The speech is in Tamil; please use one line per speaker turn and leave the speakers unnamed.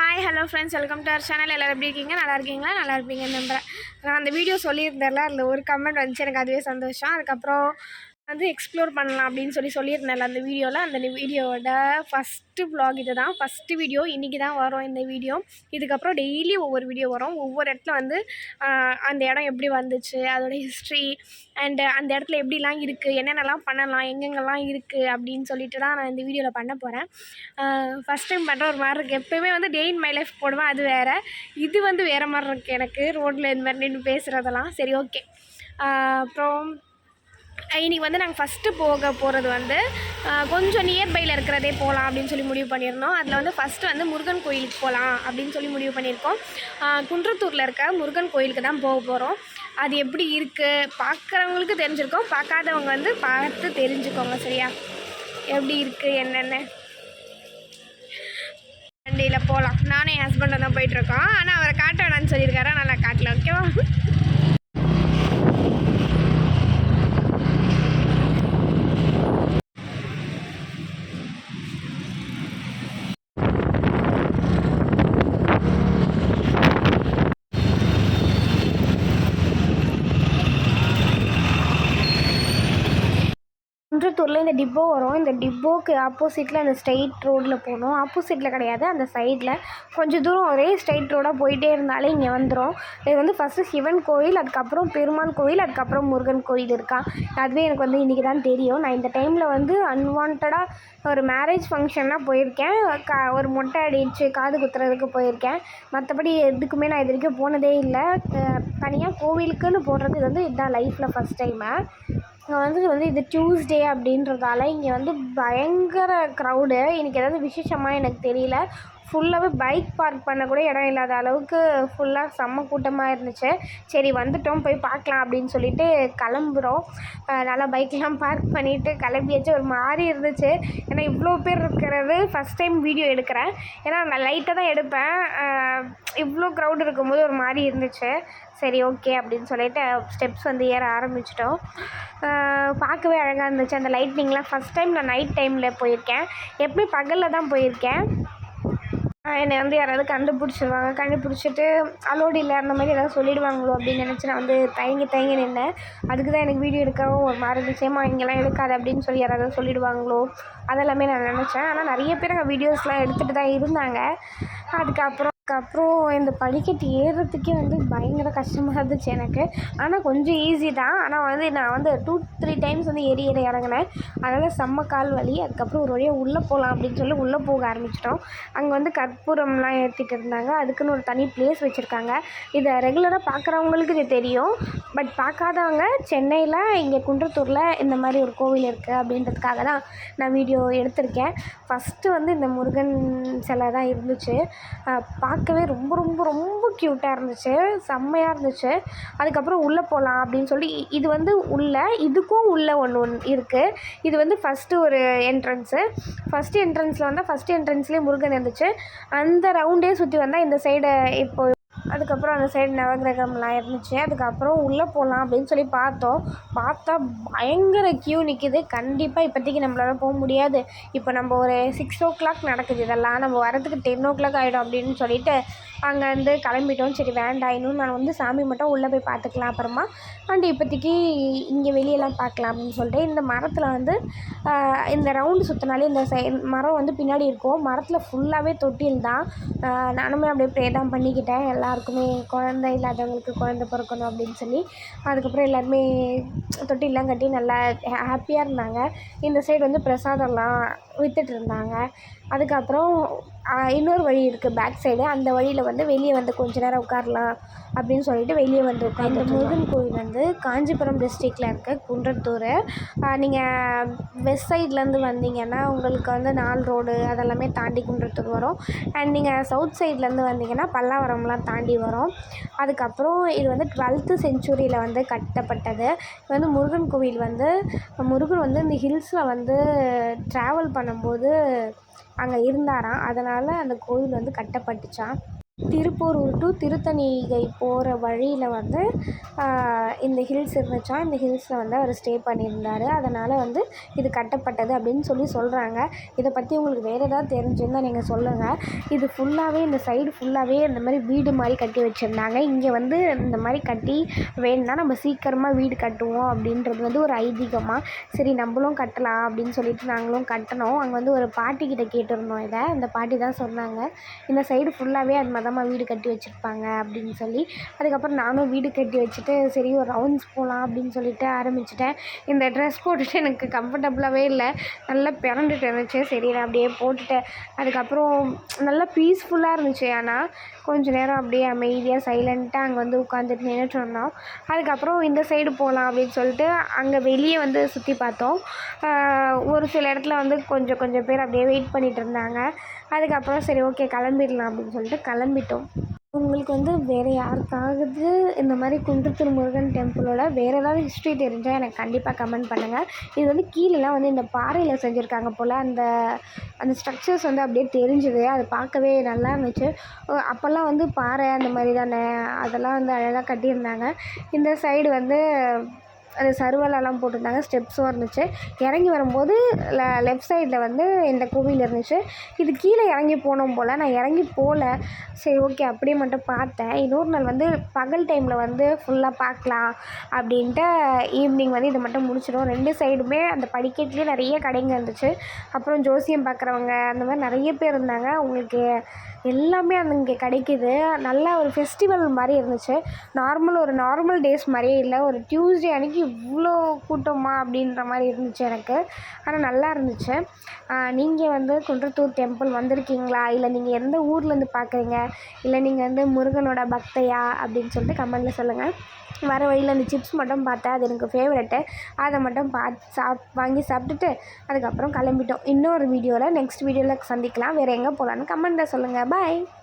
hi hello friends welcome to our channel எல்லோரும் எப்படி இருக்கீங்க நல்லா இருக்கீங்களா நல்லா இருப்பீங்க நம்புறேன் நான் அந்த வீடியோ சொல்லியிருந்தேன்ல அந்த ஒரு கமெண்ட் வந்துச்சு எனக்கு அதுவே சந்தோஷம் அதுக்கப்புறம் வந்து எக்ஸ்ப்ளோர் பண்ணலாம் அப்படின்னு சொல்லி சொல்லியிருந்தேன்ல அந்த வீடியோவில் அந்த வீடியோவோட ஃபஸ்ட்டு ப்ளாக் இது தான் ஃபஸ்ட்டு வீடியோ இன்றைக்கி தான் வரும் இந்த வீடியோ இதுக்கப்புறம் டெய்லி ஒவ்வொரு வீடியோ வரும் ஒவ்வொரு இடத்துல வந்து அந்த இடம் எப்படி வந்துச்சு அதோட ஹிஸ்ட்ரி அண்டு அந்த இடத்துல எப்படிலாம் இருக்குது என்னென்னலாம் பண்ணலாம் எங்கெங்கெல்லாம் இருக்குது அப்படின்னு சொல்லிட்டு தான் நான் இந்த வீடியோவில் பண்ண போகிறேன் ஃபஸ்ட் டைம் பண்ணுற ஒரு மாதிரி இருக்குது எப்போயுமே வந்து டே இன் மை லைஃப் போடுவேன் அது வேறு இது வந்து வேறு மாதிரி இருக்குது எனக்கு ரோட்டில் இந்த மாதிரி நின்று பேசுகிறதெல்லாம் சரி ஓகே அப்புறம் இன்றைக்கி வந்து நாங்கள் ஃபஸ்ட்டு போக போகிறது வந்து கொஞ்சம் நியர்பையில் இருக்கிறதே போகலாம் அப்படின்னு சொல்லி முடிவு பண்ணியிருந்தோம் அதில் வந்து ஃபஸ்ட்டு வந்து முருகன் கோயிலுக்கு போகலாம் அப்படின்னு சொல்லி முடிவு பண்ணியிருக்கோம் குன்றத்தூரில் இருக்க முருகன் கோயிலுக்கு தான் போக போகிறோம் அது எப்படி இருக்குது பார்க்குறவங்களுக்கு தெரிஞ்சிருக்கோம் பார்க்காதவங்க வந்து பார்த்து தெரிஞ்சுக்கோங்க சரியா எப்படி இருக்குது என்னென்ன வண்டியில் போகலாம் நானும் என் ஹஸ்பண்டை தான் போயிட்டுருக்கோம் ஆனால் அவரை காட்ட வேணான்னு சொல்லியிருக்காரா நல்லா காட்டல ஓகேவா குன்றத்தூரில் இந்த டிப்போ வரும் இந்த டிப்போக்கு ஆப்போசிட்டில் அந்த ஸ்ட்ரெயிட் ரோடில் போகணும் ஆப்போசிட்டில் கிடையாது அந்த சைடில் கொஞ்சம் தூரம் ஒரே ஸ்ட்ரெயிட் ரோடாக போயிட்டே இருந்தாலே இங்கே வந்துடும் இது வந்து ஃபஸ்ட்டு சிவன் கோயில் அதுக்கப்புறம் பெருமாள் கோயில் அதுக்கப்புறம் முருகன் கோயில் இருக்கா அதுவே எனக்கு வந்து இன்றைக்கி தான் தெரியும் நான் இந்த டைமில் வந்து அன்வான்டாக ஒரு மேரேஜ் ஃபங்க்ஷன்லாம் போயிருக்கேன் கா ஒரு மொட்டை அடிச்சு காது குத்துறதுக்கு போயிருக்கேன் மற்றபடி எதுக்குமே நான் இது வரைக்கும் போனதே இல்லை தனியாக கோவிலுக்குன்னு போடுறது வந்து இதுதான் லைஃப்பில் ஃபஸ்ட் டைமு வந்து வந்து இது டியூஸ்டே அப்படின்றதால இங்கே வந்து பயங்கர க்ரௌடு இன்றைக்கி ஏதாவது விசேஷமாக எனக்கு தெரியல ஃபுல்லாகவே பைக் பார்க் பண்ண கூட இடம் இல்லாத அளவுக்கு ஃபுல்லாக செம்ம கூட்டமாக இருந்துச்சு சரி வந்துவிட்டோம் போய் பார்க்கலாம் அப்படின்னு சொல்லிட்டு கிளம்புறோம் நல்லா பைக்லாம் பார்க் பண்ணிவிட்டு கிளம்பியாச்சு ஒரு மாதிரி இருந்துச்சு ஏன்னா இவ்வளோ பேர் இருக்கிறது ஃபஸ்ட் டைம் வீடியோ எடுக்கிறேன் ஏன்னா நான் லைட்டாக தான் எடுப்பேன் இவ்வளோ க்ரௌட் இருக்கும்போது ஒரு மாதிரி இருந்துச்சு சரி ஓகே அப்படின்னு சொல்லிட்டு ஸ்டெப்ஸ் வந்து ஏற ஆரம்பிச்சிட்டோம் பார்க்கவே அழகாக இருந்துச்சு அந்த லைட்னிங்லாம் ஃபஸ்ட் டைம் நான் நைட் டைமில் போயிருக்கேன் எப்பயும் பகலில் தான் போயிருக்கேன் என்னை வந்து யாராவது கண்டுபிடிச்சிருவாங்க கண்டுபிடிச்சிட்டு அலோடு இல்லை அந்த மாதிரி ஏதாவது சொல்லிடுவாங்களோ அப்படின்னு நினச்சி நான் வந்து தயங்கி தயங்கி நின்னேன் அதுக்கு தான் எனக்கு வீடியோ எடுக்கவும் ஒரு மாதிரி இருந்துச்சேம்மா இங்கெல்லாம் எடுக்காது அப்படின்னு சொல்லி யாராவது சொல்லிடுவாங்களோ அதெல்லாமே நான் நினச்சேன் ஆனால் நிறைய பேர் அங்கே வீடியோஸ்லாம் எடுத்துகிட்டு தான் இருந்தாங்க அதுக்கப்புறம் அதுக்கப்புறம் இந்த படிக்கட்டு ஏறுறதுக்கே வந்து பயங்கர கஷ்டமாக இருந்துச்சு எனக்கு ஆனால் கொஞ்சம் ஈஸி தான் ஆனால் வந்து நான் வந்து டூ த்ரீ டைம்ஸ் வந்து ஏறி ஏறி இறங்கினேன் அதனால் செம்ம கால் வலி அதுக்கப்புறம் ஒரு வழியாக உள்ளே போகலாம் அப்படின்னு சொல்லி உள்ளே போக ஆரம்பிச்சிட்டோம் அங்கே வந்து கற்பூரம்லாம் ஏற்றிட்டு இருந்தாங்க அதுக்குன்னு ஒரு தனி பிளேஸ் வச்சுருக்காங்க இதை ரெகுலராக பார்க்குறவங்களுக்கு இது தெரியும் பட் பார்க்காதவங்க சென்னையில் இங்கே குன்றத்தூரில் இந்த மாதிரி ஒரு கோவில் இருக்குது அப்படின்றதுக்காக தான் நான் வீடியோ எடுத்திருக்கேன் ஃபஸ்ட்டு வந்து இந்த முருகன் சிலை தான் இருந்துச்சு பார்க்க பார்க்கவே ரொம்ப ரொம்ப ரொம்ப க்யூட்டாக இருந்துச்சு செம்மையாக இருந்துச்சு அதுக்கப்புறம் உள்ளே போகலாம் அப்படின்னு சொல்லி இது வந்து உள்ள இதுக்கும் உள்ளே ஒன்று ஒன்று இருக்குது இது வந்து ஃபஸ்ட்டு ஒரு என்ட்ரன்ஸு ஃபஸ்ட்டு என்ட்ரன்ஸில் வந்தால் ஃபஸ்ட்டு என்ட்ரன்ஸ்லேயே முருகன் இருந்துச்சு அந்த ரவுண்டே சுற்றி வந்தால் இந்த சைடு இப்போது அதுக்கப்புறம் அந்த சைடு நவகிரகம்லாம் இருந்துச்சு அதுக்கப்புறம் உள்ளே போகலாம் அப்படின்னு சொல்லி பார்த்தோம் பார்த்தா பயங்கர க்யூ நிற்கிது கண்டிப்பாக இப்போதைக்கு நம்மளால் போக முடியாது இப்போ நம்ம ஒரு சிக்ஸ் ஓ கிளாக் நடக்குது இதெல்லாம் நம்ம வரதுக்கு டென் ஓ கிளாக் ஆகிடும் அப்படின்னு சொல்லிட்டு அங்கேருந்து கிளம்பிட்டோம் சரி வேண்டாம் இன்னும் நான் வந்து சாமி மட்டும் உள்ளே போய் பார்த்துக்கலாம் அப்புறமா அண்ட் இப்போதைக்கு இங்கே வெளியெல்லாம் பார்க்கலாம் அப்படின்னு சொல்லிட்டு இந்த மரத்தில் வந்து இந்த ரவுண்டு சுற்றினாலே இந்த சை மரம் வந்து பின்னாடி இருக்கும் மரத்தில் ஃபுல்லாகவே தொட்டில் தான் நானுமே அப்படியே ப்ரே தான் பண்ணிக்கிட்டேன் எல்லாம் எல்லாருக்குமே குழந்தை இல்லாதவங்களுக்கு குழந்த பிறக்கணும் அப்படின்னு சொல்லி அதுக்கப்புறம் எல்லாருமே தொட்டிலாம் கட்டி நல்லா ஹாப்பியாக இருந்தாங்க இந்த சைடு வந்து பிரசாதம்லாம் இருந்தாங்க அதுக்கப்புறம் இன்னொரு வழி இருக்குது பேக் சைடு அந்த வழியில் வந்து வெளியே வந்து கொஞ்ச நேரம் உட்காரலாம் அப்படின்னு சொல்லிட்டு வெளியே வந்து உட்காந்து முருகன் கோயில் வந்து காஞ்சிபுரம் டிஸ்ட்ரிக்டில் இருக்க குன்றத்தூர் நீங்கள் வெஸ்ட் சைட்லேருந்து வந்தீங்கன்னா உங்களுக்கு வந்து நாலு ரோடு அதெல்லாமே தாண்டி குன்றத்தூர் வரும் அண்ட் நீங்கள் சவுத் சைட்லேருந்து வந்தீங்கன்னா பல்லாவரம்லாம் தாண்டி வரும் அதுக்கப்புறம் இது வந்து டுவெல்த்து செஞ்சுரியில் வந்து கட்டப்பட்டது இது வந்து முருகன் கோவில் வந்து முருகன் வந்து இந்த ஹில்ஸில் வந்து ட்ராவல் பண்ணும்போது அங்கே இருந்தாராம் அதனால் அந்த கோயில் வந்து கட்டப்பட்டுச்சாம் திருப்போரூர் டு திருத்தணிகை போகிற வழியில் வந்து இந்த ஹில்ஸ் இருந்துச்சா இந்த ஹில்ஸில் வந்து அவர் ஸ்டே பண்ணியிருந்தார் அதனால் வந்து இது கட்டப்பட்டது அப்படின்னு சொல்லி சொல்கிறாங்க இதை பற்றி உங்களுக்கு வேறு ஏதாவது தெரிஞ்சிருந்தால் நீங்கள் சொல்லுங்கள் இது ஃபுல்லாகவே இந்த சைடு ஃபுல்லாகவே இந்த மாதிரி வீடு மாதிரி கட்டி வச்சுருந்தாங்க இங்கே வந்து இந்த மாதிரி கட்டி வேணும்னா நம்ம சீக்கிரமாக வீடு கட்டுவோம் அப்படின்றது வந்து ஒரு ஐதீகமாக சரி நம்மளும் கட்டலாம் அப்படின்னு சொல்லிட்டு நாங்களும் கட்டினோம் அங்கே வந்து ஒரு பாட்டிக்கிட்ட கேட்டிருந்தோம் இதை அந்த பாட்டி தான் சொன்னாங்க இந்த சைடு ஃபுல்லாகவே அது மாதிரி அம்மா வீடு கட்டி வச்சுருப்பாங்க அப்படின்னு சொல்லி அதுக்கப்புறம் நானும் வீடு கட்டி வச்சுட்டு சரி ஒரு ரவுண்ட்ஸ் போகலாம் அப்படின்னு சொல்லிட்டு ஆரம்பிச்சிட்டேன் இந்த ட்ரெஸ் போட்டுட்டு எனக்கு கம்ஃபர்டபுளாகவே இல்லை நல்லா பிறந்துட்டு இருந்துச்சு சரி நான் அப்படியே போட்டுட்டேன் அதுக்கப்புறம் நல்லா பீஸ்ஃபுல்லாக இருந்துச்சு ஆனால் கொஞ்சம் நேரம் அப்படியே அமைதியாக சைலண்ட்டாக அங்கே வந்து உட்காந்துட்டு நின்றுட்டு இருந்தோம் அதுக்கப்புறம் இந்த சைடு போகலாம் அப்படின்னு சொல்லிட்டு அங்கே வெளியே வந்து சுற்றி பார்த்தோம் ஒரு சில இடத்துல வந்து கொஞ்சம் கொஞ்சம் பேர் அப்படியே வெயிட் பண்ணிகிட்டு இருந்தாங்க அதுக்கப்புறம் சரி ஓகே கிளம்பிடலாம் அப்படின்னு சொல்லிட்டு கிளம்பி கிளம்பிட்டோம் உங்களுக்கு வந்து வேறு யாருக்காவது இந்த மாதிரி குன்றத்தூர் முருகன் டெம்பிளோட வேறு ஏதாவது ஹிஸ்ட்ரி தெரிஞ்சால் எனக்கு கண்டிப்பாக கமெண்ட் பண்ணுங்கள் இது வந்து கீழெலாம் வந்து இந்த பாறையில் செஞ்சுருக்காங்க போல் அந்த அந்த ஸ்ட்ரக்சர்ஸ் வந்து அப்படியே தெரிஞ்சுது அது பார்க்கவே நல்லா இருந்துச்சு அப்போல்லாம் வந்து பாறை அந்த மாதிரி தானே அதெல்லாம் வந்து அழகாக கட்டியிருந்தாங்க இந்த சைடு வந்து அந்த சருவலெல்லாம் போட்டிருந்தாங்க ஸ்டெப்ஸும் இருந்துச்சு இறங்கி வரும்போது லெ லெஃப்ட் சைடில் வந்து இந்த கோவில் இருந்துச்சு இது கீழே இறங்கி போனோம் போல் நான் இறங்கி போகல சரி ஓகே அப்படியே மட்டும் பார்த்தேன் இன்னொரு நாள் வந்து பகல் டைமில் வந்து ஃபுல்லாக பார்க்கலாம் அப்படின்ட்டு ஈவினிங் வந்து இதை மட்டும் முடிச்சிடும் ரெண்டு சைடுமே அந்த படிக்கட்டுலேயே நிறைய கடைங்க இருந்துச்சு அப்புறம் ஜோசியம் பார்க்குறவங்க அந்த மாதிரி நிறைய பேர் இருந்தாங்க அவங்களுக்கு எல்லாமே அங்கே கிடைக்கிது நல்ல ஒரு ஃபெஸ்டிவல் மாதிரி இருந்துச்சு நார்மல் ஒரு நார்மல் டேஸ் மாதிரியே இல்லை ஒரு டியூஸ்டே அன்றைக்கி இவ்வளோ கூட்டமாக அப்படின்ற மாதிரி இருந்துச்சு எனக்கு ஆனால் நல்லா இருந்துச்சு நீங்கள் வந்து குன்றத்தூர் டெம்பிள் வந்திருக்கீங்களா இல்லை நீங்கள் எந்த ஊர்லேருந்து பார்க்குறீங்க இல்லை நீங்கள் வந்து முருகனோட பக்தையா அப்படின்னு சொல்லிட்டு கமெண்டில் சொல்லுங்கள் வர வழியில் அந்த சிப்ஸ் மட்டும் பார்த்தேன் அது எனக்கு ஃபேவரெட்டு அதை மட்டும் பார்த்து சாப் வாங்கி சாப்பிட்டுட்டு அதுக்கப்புறம் கிளம்பிட்டோம் இன்னொரு வீடியோவில் நெக்ஸ்ட் வீடியோவில் சந்திக்கலாம் வேறு எங்கே போகலான்னு கமெண்ட்டில் சொல்லுங்கள் bye